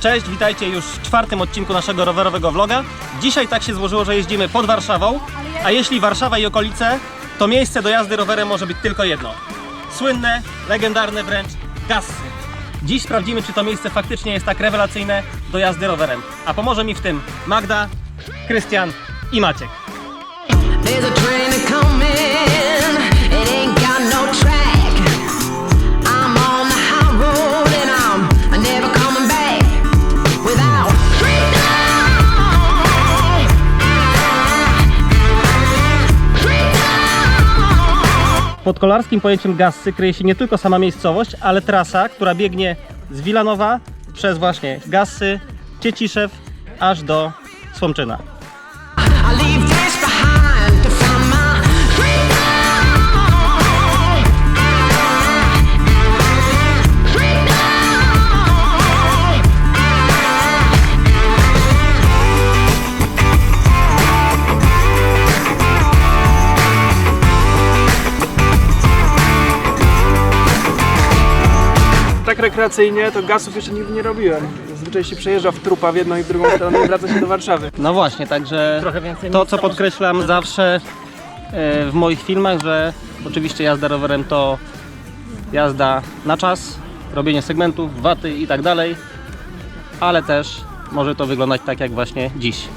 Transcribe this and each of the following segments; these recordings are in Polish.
Cześć, witajcie już w czwartym odcinku naszego rowerowego vloga. Dzisiaj tak się złożyło, że jeździmy pod Warszawą, a jeśli Warszawa i okolice, to miejsce do jazdy rowerem może być tylko jedno. Słynne, legendarne wręcz Gassy. Dziś sprawdzimy, czy to miejsce faktycznie jest tak rewelacyjne do jazdy rowerem. A pomoże mi w tym Magda, Krystian i Maciek. Pod kolarskim pojęciem Gassy kryje się nie tylko sama miejscowość, ale trasa, która biegnie z Wilanowa przez właśnie Gassy, Cieciszew, aż do Słomczyna. Tak rekreacyjnie to gasów jeszcze nigdy nie robiłem. Zazwyczaj się przejeżdża w trupa w jedną i w drugą stronę i wraca się do Warszawy. No właśnie, także Trochę więcej to, co może- podkreślam zawsze e, w moich filmach, że oczywiście jazda rowerem to jazda na czas, robienie segmentów, waty i tak dalej, ale też może to wyglądać tak jak właśnie dziś.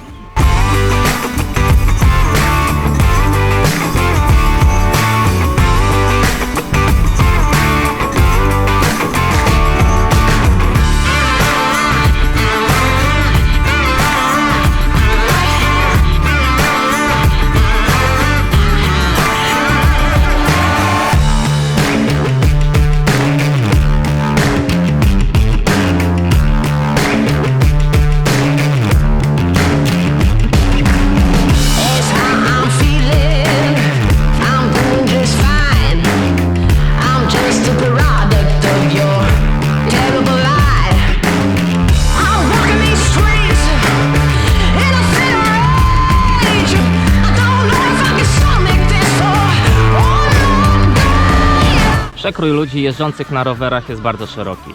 Przekrój ludzi jeżdżących na rowerach jest bardzo szeroki.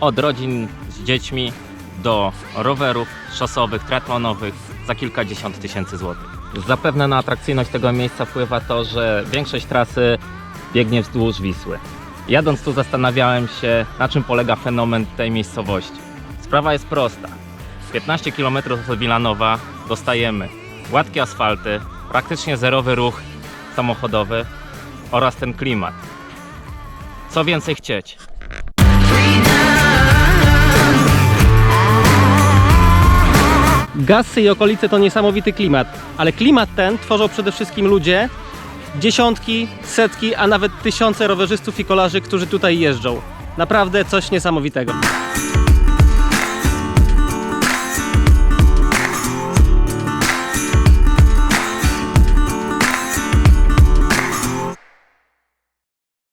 Od rodzin z dziećmi do rowerów szosowych, triathlonowych za kilkadziesiąt tysięcy złotych. Zapewne na atrakcyjność tego miejsca wpływa to, że większość trasy biegnie wzdłuż Wisły. Jadąc tu zastanawiałem się, na czym polega fenomen tej miejscowości. Sprawa jest prosta. 15 km od Wilanowa dostajemy gładkie asfalty, praktycznie zerowy ruch samochodowy oraz ten klimat. Co więcej chcieć? Gassy i okolice to niesamowity klimat, ale klimat ten tworzą przede wszystkim ludzie, dziesiątki, setki, a nawet tysiące rowerzystów i kolarzy, którzy tutaj jeżdżą. Naprawdę coś niesamowitego.